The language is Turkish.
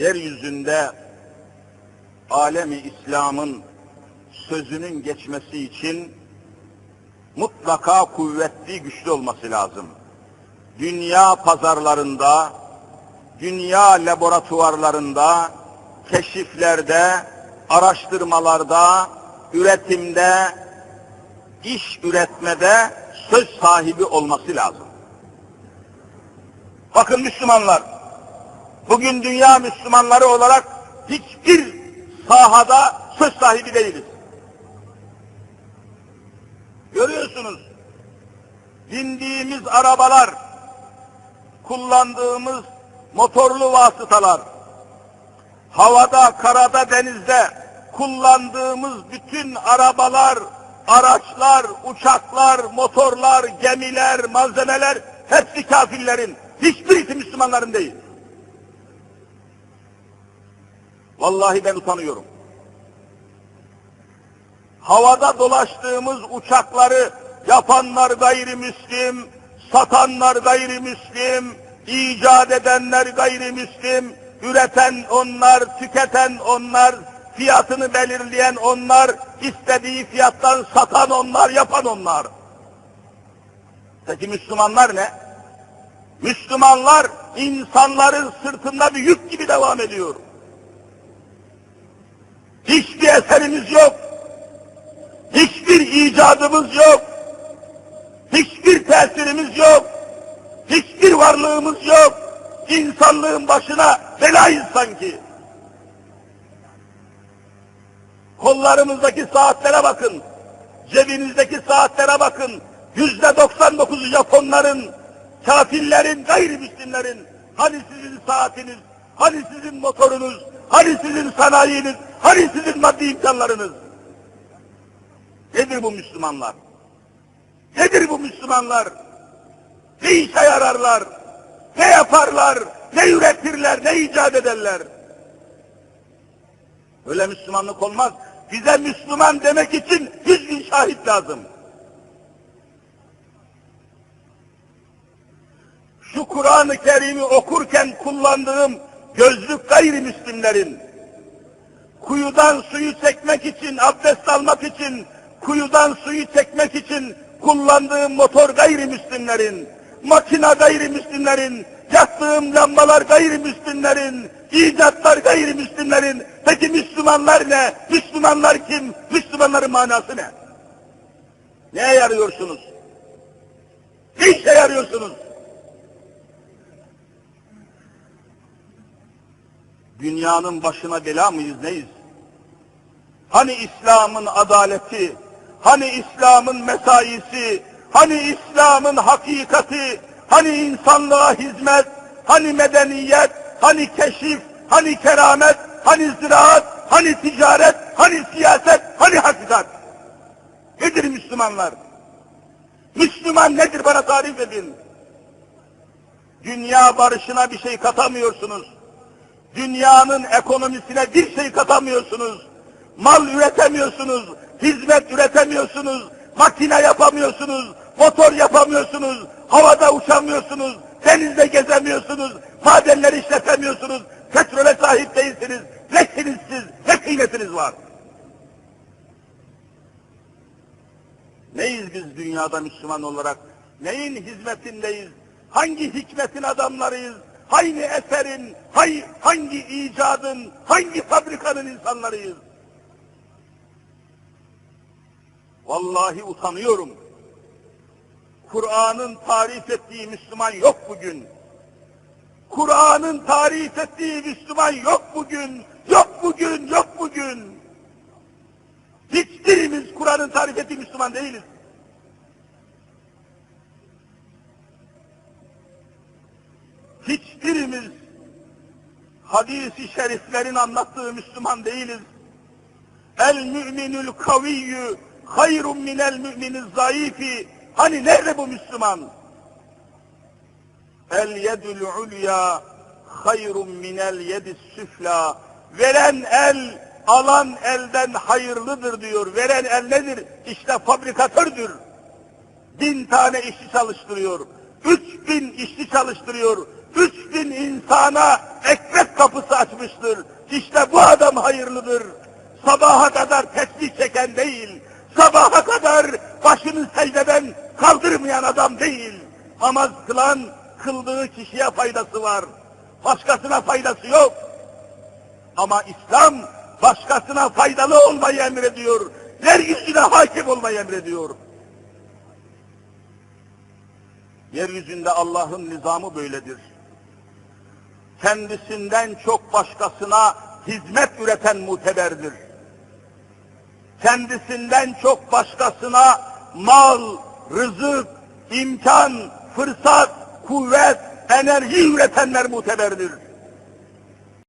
yeryüzünde alemi İslam'ın sözünün geçmesi için mutlaka kuvvetli, güçlü olması lazım. Dünya pazarlarında, dünya laboratuvarlarında, keşiflerde, araştırmalarda, üretimde, iş üretmede söz sahibi olması lazım. Bakın Müslümanlar, bugün dünya Müslümanları olarak hiçbir sahada söz sahibi değiliz. Görüyorsunuz, bindiğimiz arabalar, kullandığımız motorlu vasıtalar, havada, karada, denizde kullandığımız bütün arabalar, araçlar, uçaklar, motorlar, gemiler, malzemeler hepsi kafirlerin. Hiçbirisi Müslümanların değil. Vallahi ben utanıyorum. Havada dolaştığımız uçakları yapanlar gayrimüslim, satanlar gayrimüslim, icat edenler gayrimüslim, üreten onlar, tüketen onlar, fiyatını belirleyen onlar, istediği fiyattan satan onlar, yapan onlar. Peki Müslümanlar ne? Müslümanlar insanların sırtında bir yük gibi devam ediyor. Hiçbir eserimiz yok. Hiçbir icadımız yok. Hiçbir tesirimiz yok. Hiçbir varlığımız yok. İnsanlığın başına belayız sanki. Kollarımızdaki saatlere bakın. Cebinizdeki saatlere bakın. Yüzde 99'u Japonların, kafirlerin, gayrimüslimlerin. Hani sizin saatiniz, hani sizin motorunuz, hani sizin sanayiniz, hani sizin maddi imkanlarınız? Nedir bu Müslümanlar? Nedir bu Müslümanlar? Ne işe yararlar? Ne yaparlar? Ne üretirler? Ne icat ederler? Öyle Müslümanlık olmaz. Bize Müslüman demek için yüz bin şahit lazım. Şu Kur'an-ı Kerim'i okurken kullandığım gözlük gayrimüslimlerin, kuyudan suyu çekmek için, abdest almak için, kuyudan suyu çekmek için kullandığım motor gayrimüslimlerin, makina gayrimüslimlerin, yaktığım lambalar gayrimüslimlerin, icatlar gayrimüslimlerin. Peki Müslümanlar ne? Müslümanlar kim? Müslümanların manası ne? Neye yarıyorsunuz? Ne işe yarıyorsunuz? Dünyanın başına bela mıyız neyiz? Hani İslam'ın adaleti, hani İslam'ın mesaisi, hani İslam'ın hakikati, hani insanlığa hizmet, hani medeniyet, hani keşif, hani keramet, hani ziraat, hani ticaret, hani siyaset, hani hakikat. Nedir Müslümanlar? Müslüman nedir bana tarif edin. Dünya barışına bir şey katamıyorsunuz. Dünyanın ekonomisine bir şey katamıyorsunuz. Mal üretemiyorsunuz, hizmet üretemiyorsunuz, makine yapamıyorsunuz, motor yapamıyorsunuz, havada uçamıyorsunuz, denizde gezemiyorsunuz, madenleri işletemiyorsunuz, petrole sahip değilsiniz. Nesiniz siz, ne kıymetiniz var? Neyiz biz dünyada Müslüman olarak? Neyin hizmetindeyiz? Hangi hikmetin adamlarıyız? Hangi eserin, hangi, icadın, hangi fabrikanın insanlarıyız? Vallahi utanıyorum. Kur'an'ın tarif ettiği Müslüman yok bugün. Kur'an'ın tarif ettiği Müslüman yok bugün. Yok bugün, yok bugün. Hiçbirimiz Kur'an'ın tarif ettiği Müslüman değiliz. Hiçbirimiz hadis-i şeriflerin anlattığı Müslüman değiliz. El müminül kaviyyü hayrun minel müminiz zayıfi. Hani nerede bu Müslüman? El yedül ulya hayrun minel yedis süfla. Veren el, alan elden hayırlıdır diyor. Veren el nedir? İşte fabrikatördür. Bin tane işçi çalıştırıyor. Üç bin işçi çalıştırıyor. Üç bin insana ekmek kapısı açmıştır. İşte bu adam hayırlıdır. Sabaha kadar tesbih çeken değil, sabaha kadar başını secdeden kaldırmayan adam değil. Namaz kılan, kıldığı kişiye faydası var. Başkasına faydası yok. Ama İslam başkasına faydalı olmayı emrediyor. Yeryüzüne hakim olmayı emrediyor. Yeryüzünde Allah'ın nizamı böyledir. Kendisinden çok başkasına hizmet üreten muteberdir. Kendisinden çok başkasına mal, rızık, imkan, fırsat, kuvvet, enerji üretenler muteberdir.